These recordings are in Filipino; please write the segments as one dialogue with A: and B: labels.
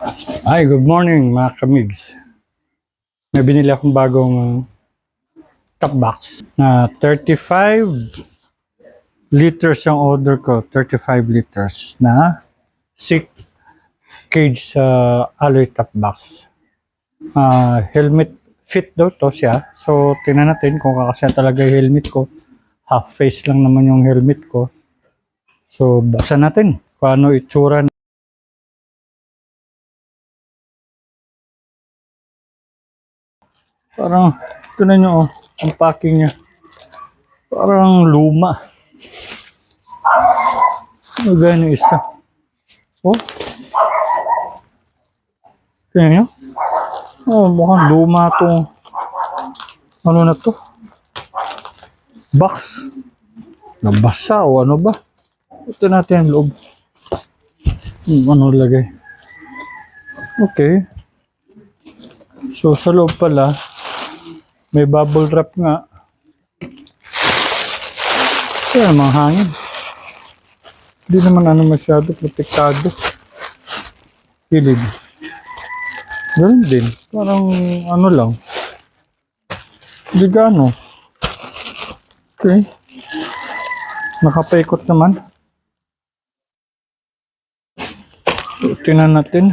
A: Hi, good morning mga kamigs. May binili akong bagong uh, top box na 35 liters ang order ko. 35 liters na 6 cage sa alloy top box. Ah, helmet fit daw to siya. So, tingnan natin kung kakasya talaga yung helmet ko. Half face lang naman yung helmet ko. So, buksan natin kung ano itsura Parang, tignan nyo, oh, ang packing niya. Parang luma. Ano ganyan yung isa? Oh. Tignan nyo. Oh, mukhang luma to. Ano na to? Box. Nabasa o ano ba? Ito natin ang loob. Hmm, ano lagay? Okay. So, sa loob pala, may bubble wrap nga. Kaya mga hangin. Hindi naman ano masyado protektado. Pilid. Ganun din. Parang ano lang. Hindi gaano. Okay. Nakapaikot naman. So, tingnan natin.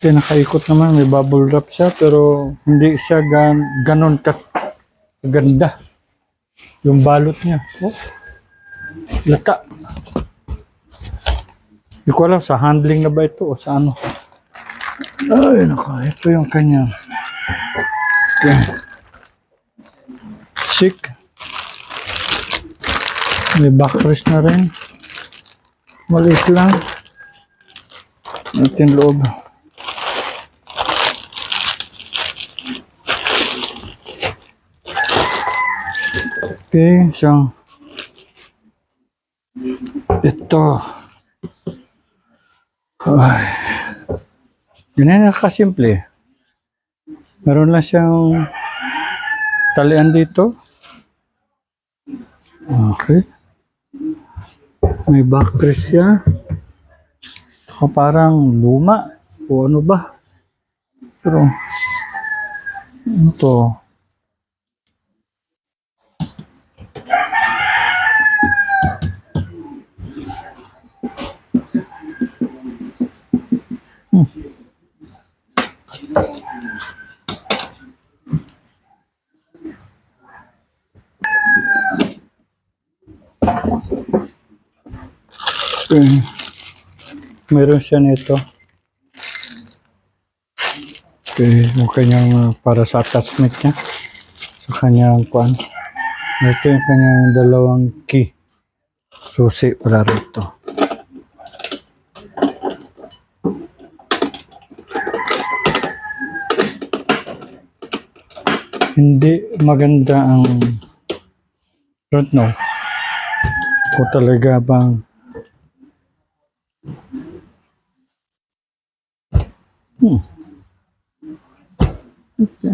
A: Kaya nakaikot naman, may bubble wrap siya, pero hindi siya gan ganon ka ganda. Yung balot niya. Oh, lata. Hindi ko alam sa handling na ba ito o sa ano. Ay, nako, ito yung kanya. Okay. Sick. May backrest na rin. Maliit lang. Yung loob. Okay, so ito. Ay. Ganyan na kasimple. Meron lang siyang talian dito. Okay. May backrest siya. O parang luma. O ano ba? Pero, ano to? Okay. Meron siya nito. Okay, yung kanyang uh, para sa attachment niya. Sa kanyang kuan. Ito yung kanyang dalawang key. Susi para rito. Hindi maganda ang don't know kung talaga bang Hmm. Okay.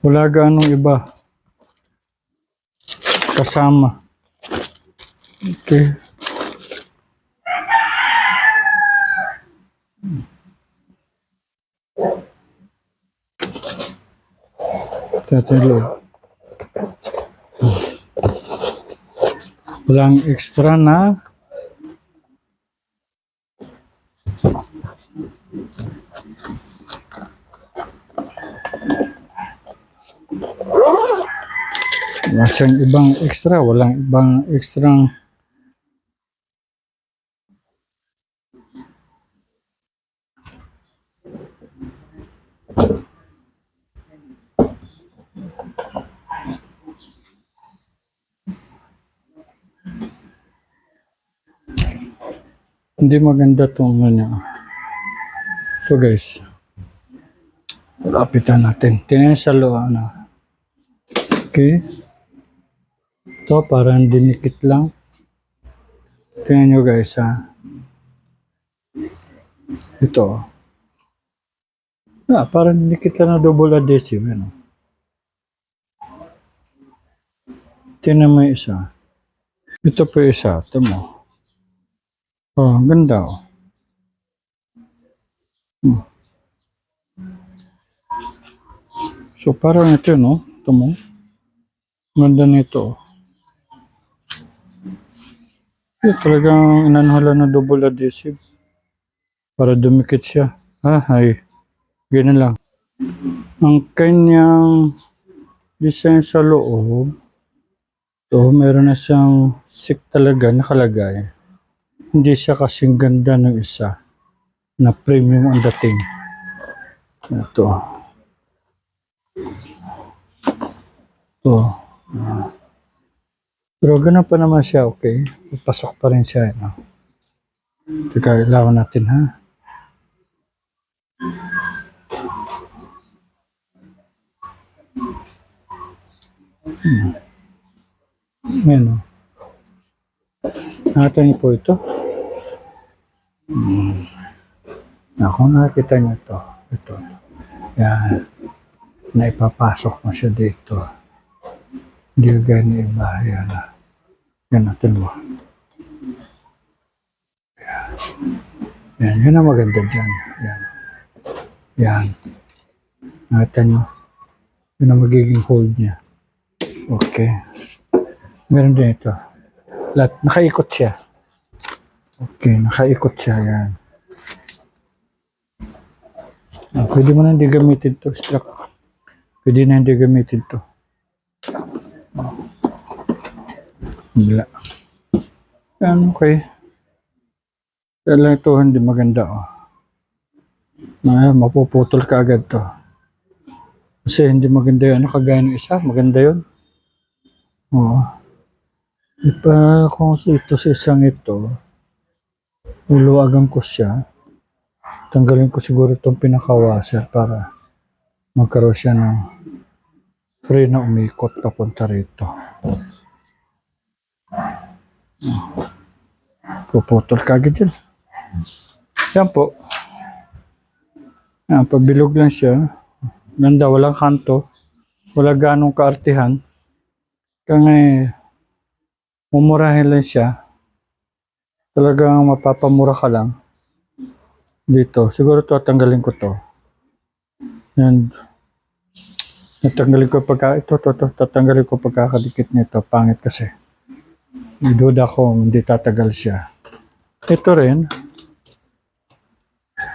A: Wala ganong iba. Kasama. Okay. Tatalo. Walang extra na. Wala siyang ibang extra, walang ibang extrang Hindi maganda itong ano. Ito guys. Lapitan natin. Tingnan sa loob. Ano. Okay. Ito parang dinikit lang. Tingnan nyo guys ha. Ito. Ah, parang hindi kita na double adhesive. Ano? Tingnan mo isa. Ito po yung isa. Ito mo. Oh, ang ganda oh. Hmm. So parang ito no. Ito mo. Ganda nito. oh. Ito talagang inanhala na double adhesive. Para dumikit siya. Ah, ay. Ganun lang. Ang kanyang design sa loob, to meron na siyang sik talaga nakalagay. Hindi siya kasing ganda ng isa na premium ang dating. Ito. Ito. Ah. Pero ganun pa naman siya, okay? Papasok pa rin siya. No? Teka, ilawan natin ha. Hmm. Ayan o. Niyo po ito? Hmm. Ako nakita niyo ito. Ito. Yan. Naipapasok mo siya dito. Hindi ng iba. Yan na. Yan natin mo. Yan. Yan. Yan ang maganda dyan. Yan. Yan. Nakita niyo? Yun ang magiging hold niya. Okay. Meron din ito. Lahat, nakaikot siya. Okay, nakaikot siya. Yan. Pwede mo na hindi gamitin to. Struck. Pwede na hindi gamitin to. Wala. Yan, okay. Kaya lang ito hindi maganda. Oh. Ah, mapuputol ka agad to. Kasi hindi maganda yun. Ano kagaya ng isa? Maganda yun. Oo. Ipa kung ito sa isang ito, uluwagan ko siya. Tanggalin ko siguro itong pinaka-washer para magkaroon siya ng free na umikot papunta rito. Puputol kagad yan. Yan po. Yan, pabilog lang siya. Ganda, walang kanto. Wala ganong kaartihan. Kaya mumurahin lang siya. Talagang mapapamura ka lang. Dito. Siguro to tanggalin ko to. Yan. Natanggalin ko pagka, ito, to, to, tatanggalin ko pagkakadikit nito. Pangit kasi. Duda ko, hindi tatagal siya. Ito rin.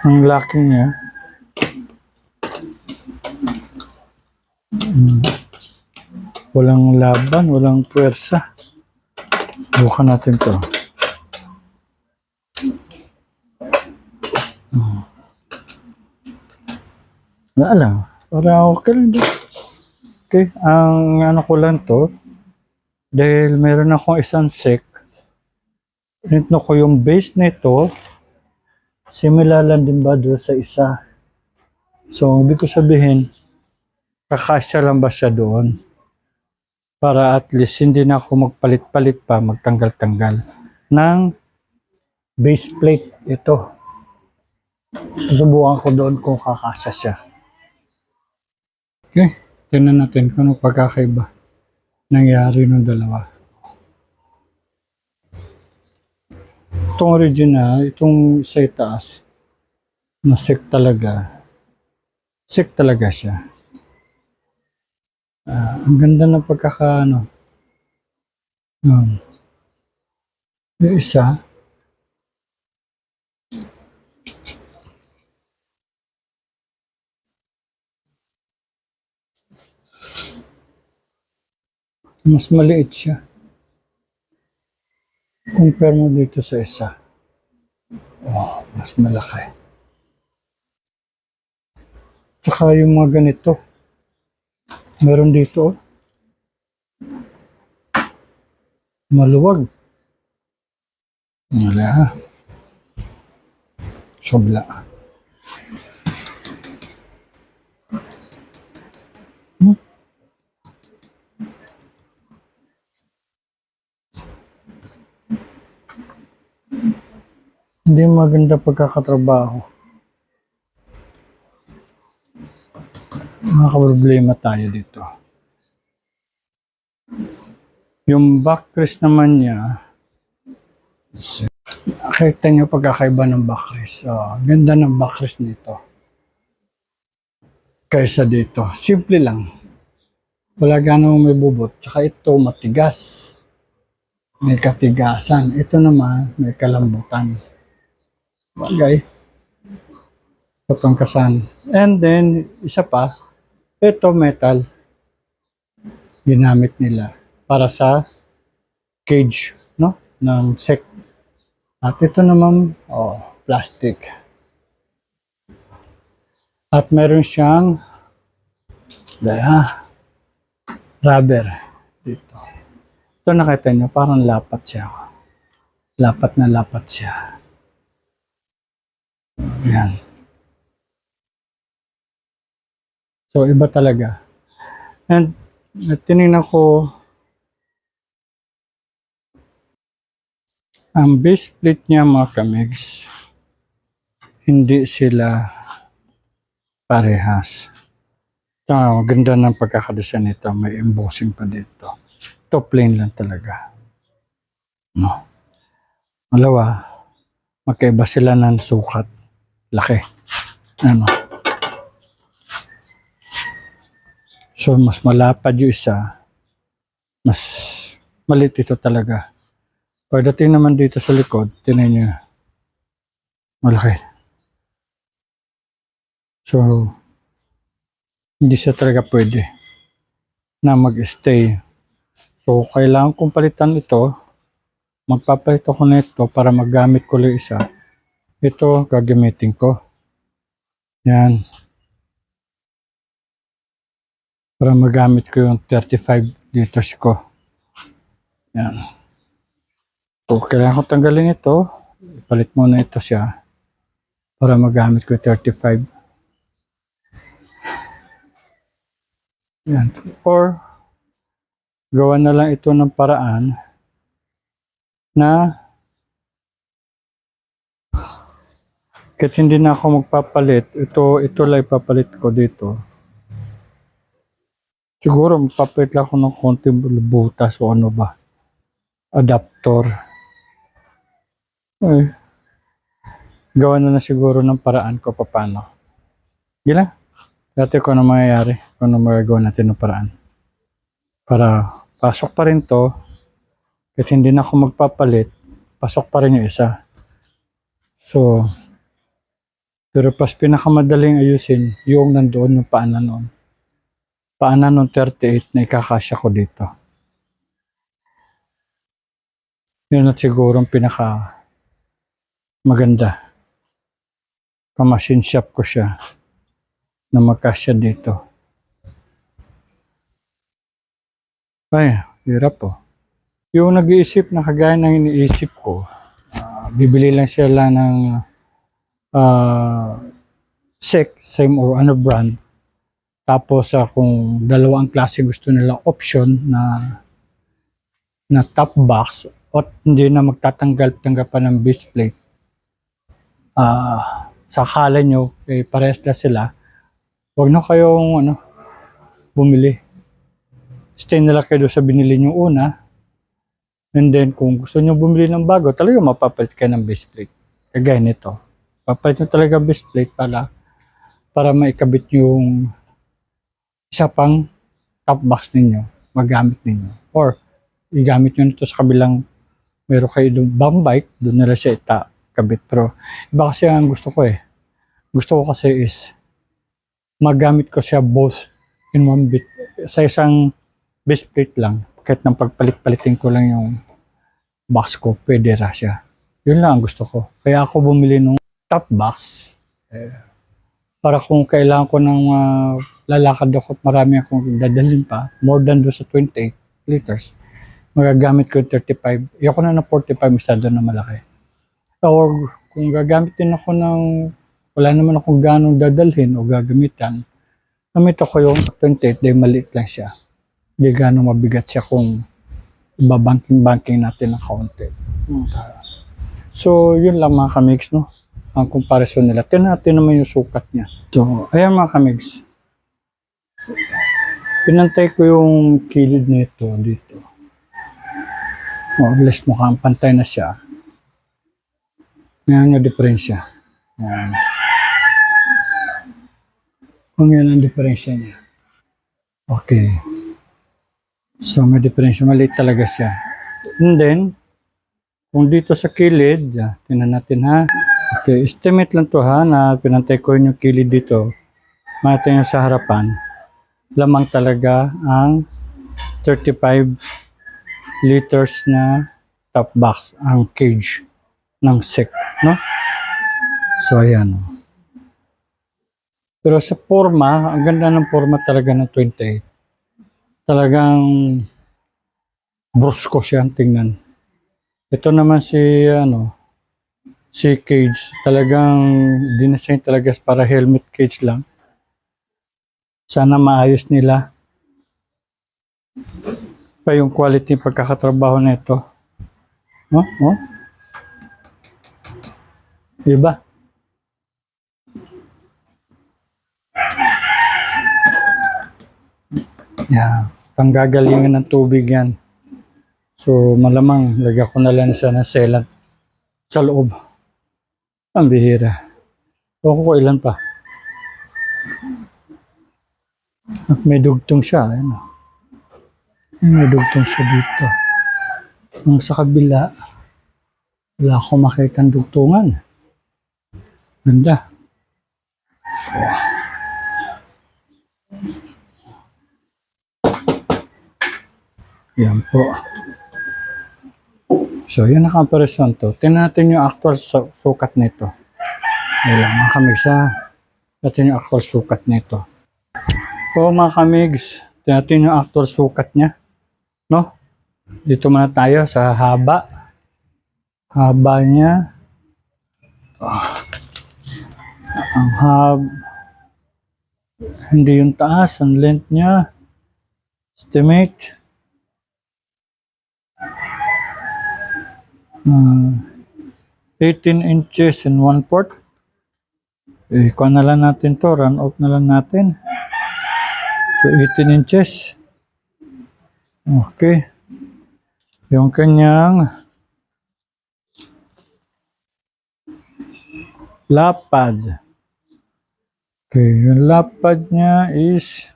A: Ang laki niya. Mm. Walang laban, walang puwersa. Bukan natin to. Mm. Wala lang. Para okay lang. Okay, ang ano ko lang to, dahil meron akong isang sec, rinto ko yung base nito, similar lang din ba doon sa isa. So, ibig ko sabihin, kakasya lang ba siya doon? Para at least hindi na ako magpalit-palit pa, magtanggal-tanggal ng base plate ito. Susubukan ko doon kung kakasya siya. Okay, tingnan natin kung ano pagkakaiba nangyari ng dalawa. Itong original, itong sa itaas, na sick talaga. Sick talaga siya. Ah, ang ganda ng pagkaka, ano. Um, yung isa, mas maliit siya. Compare mo dito sa isa. Oh, mas malaki. Tsaka yung mga ganito. Meron dito. Maluwag. Wala. Sobla. Hmm? Hindi maganda pagkakatrabaho. Makaka-problema tayo dito. Yung backrest naman niya, nakita niyo pagkakaiba ng backrest. Oh, ganda ng backrest nito. Kaysa dito. Simple lang. Wala ganong may bubot. Tsaka ito matigas. May katigasan. Ito naman may kalambutan. Bagay. Sa pangkasan. And then, isa pa, ito metal. Ginamit nila para sa cage, no? Ng sec. At ito naman, oh, plastic. At meron siyang daya, rubber dito. Ito nakita niyo, parang lapat siya. Lapat na lapat siya. Yan. So, iba talaga. And, tinignan ko, ang base plate niya mga kamigs, hindi sila parehas. Ito, maganda ng pagkakadesign nito. May embossing pa dito. Ito plain lang talaga. No. Malawa, magkaiba sila ng sukat. Laki. Ano. So, mas malapad yung isa. Mas malit ito talaga. Pagdating naman dito sa likod, tinan nyo. Malaki. So, hindi siya talaga pwede na mag-stay. So, kailangan kong palitan ito. Magpapalit ako nito para magamit ko lang isa. Ito, gagamitin ko. Yan. Para magamit ko yung 35 liters ko. Yan. So, kailangan ko tanggalin ito. Ipalit muna ito siya. Para magamit ko yung 35. Yan. Or, gawa na lang ito ng paraan na kahit hindi na ako magpapalit, ito, ito lang ipapalit ko dito. Siguro magpapalit lang ako ng konting butas o ano ba. Adapter. Eh, gawa na na siguro ng paraan ko paano. Gila. Dati ko ano mangyayari, kung ano magagawa natin ng paraan. Para pasok pa rin to, kahit hindi na ako magpapalit, pasok pa rin yung isa. So, pero pas pinakamadaling ayusin, yung nandoon yung paanan noon. Paanan noon 38 na ikakasya ko dito. Yun at siguro ang pinaka maganda. Pamasin shop ko siya na magkasya dito. Ay, hirap po. Yung nag-iisip na kagaya ng iniisip ko, ah, bibili lang sila ng ah, sec, same or ano brand. Tapos ah, kung dalawang klase gusto nila option na na top box at hindi na magtatanggal-tanggal pa ng base plate. Ah, sa akala nyo, eh, parehas na sila. Huwag na kayong ano, bumili. Stay na lang kayo sa binili nyo una. And then, kung gusto nyo bumili ng bago, talaga mapapalit kayo ng base plate. Kagaya nito. Papalit nyo talaga base plate para para maikabit yung isa pang top box ninyo, magamit ninyo. Or, igamit nyo nito sa kabilang meron kayo doon bang bike, doon nila siya ita kabit. Pero, iba kasi ang gusto ko eh. Gusto ko kasi is magamit ko siya both in one bit. Sa isang base plate lang, kahit nang pagpalit-palitin ko lang yung box ko, pwede ra siya. Yun lang ang gusto ko. Kaya ako bumili nung top box. Eh, para kung kailangan ko ng ah, lalakad ako at marami akong dadalhin pa, more than do sa 28 liters, magagamit ko yung 35. Ayoko na ng 45 masyado na malaki. Or kung gagamit din ako ng wala naman akong ganong dadalhin o gagamitan, gamit ako yung 28 dahil maliit lang siya. Hindi ganong mabigat siya kung ibabanking-banking natin ng kaunti. So, yun lang mga kamigs, no? Ang comparison nila. Tingnan natin naman yung sukat niya. So, ayan mga kamigs. Pinantay ko yung kilid nito dito. More or less mukhang pantay na siya. Ngayon yung diferensya. Yan. Kung yan ang diferensya niya. Okay. So, may diferensya. Maliit talaga siya. And then, kung dito sa kilid, tingnan natin ha. Okay, estimate lang to ha, na pinantay ko yung kilid dito. Mata yung sa harapan. Lamang talaga ang 35 liters na top box, ang cage ng sec, no? So, ayan. Pero sa forma, ang ganda ng forma talaga ng 28. Talagang brusko siya ang tingnan. Ito naman si ano si cage talagang dinesign talaga para helmet cage lang. Sana maayos nila pa yung quality ng pagkakatrabaho nito. No? Oh? Iba. Yeah, panggagalingan ng tubig yan. So, malamang, lagyan ko na lang siya ng sealant sa loob. Ang bihira. Ewan ko ilan pa. At may dugtong siya. Ayan o. May dugtong siya dito. Nung sa kabila, wala akong makita ng dugtungan. Ganda. Yan po. So, yun ang comparison to. Tingnan natin yung actual su- sukat nito. Ayan lang, mga kamigs ha. Natin yung actual sukat nito. So, mga kamigs, tingnan natin yung actual sukat niya. No? Dito muna tayo sa haba. Haba niya. Ah. ang hab... Hindi yung taas, ang length niya. Estimate. Hmm. 18 inches and 1 fourth. Eh, kuha na lang natin to. Run out na lang natin. So, 18 inches. Okay. Yung kanyang lapad. Okay, yung lapad niya is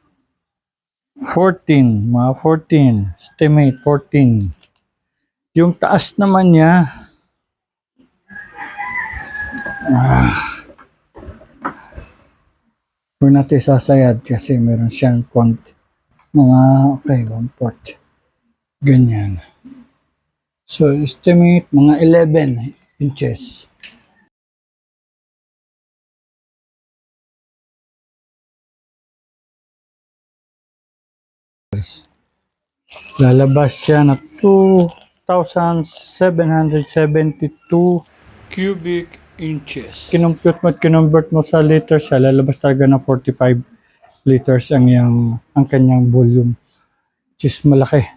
A: 14, mga 14. Estimate 14. Yung taas naman niya, ah, huwag natin sasayad kasi meron siyang konti. Mga, okay, one fourth. Ganyan. So, estimate mga 11 inches. Lalabas siya na 2,772 cubic inches. Kinumpute mo at kinumbert mo sa liters siya, lalabas talaga ng 45 liters ang yung, ang kanyang volume. Which is malaki.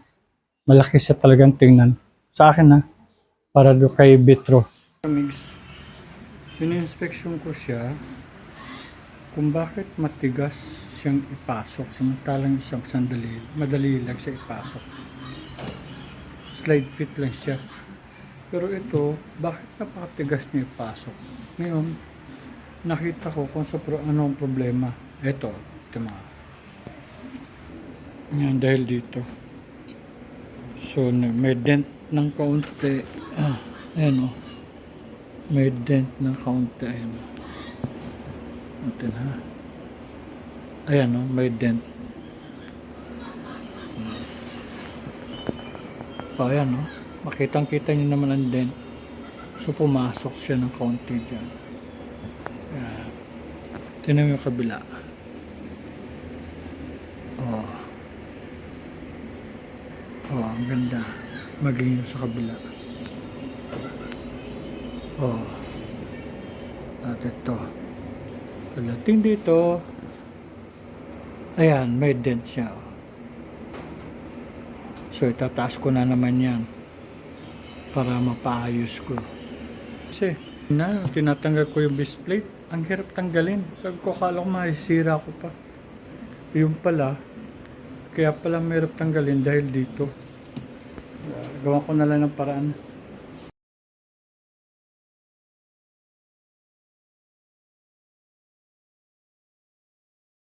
A: Malaki siya talagang tingnan. Sa akin na, para do kay Bitro. Pina-inspection ko siya kung bakit matigas siyang ipasok samantalang isang sandali, madali lang siya ipasok. Slide fit lang siya. Pero ito, bakit napakatigas niya ipasok? Ngayon, nakita ko kung sa pro, ano ang problema. Ito, ito mga. Yan, dahil dito. So, may dent ng kaunti. Ah, ayan o. May dent ng kaunti. Ayan o. Natin ha. Ayan o, may dent. So, ayan o. Makitang kita nyo naman ang dent. So, pumasok siya ng kaunti dyan. Ayan. Tingnan mo yung kabila. Oh. Oh, ang ganda. Maging sa kabila. Oh. At ito. Pagdating dito, ayan, may dent siya. oh. So, itataas ko na naman yan para mapaayos ko. kasi. Na, tinatanggal ko yung base plate. Ang hirap tanggalin. Sabi ko, kala ko masisira ko pa. Yung pala, kaya pala mahirap tanggalin dahil dito. Gawa ko na lang ng paraan.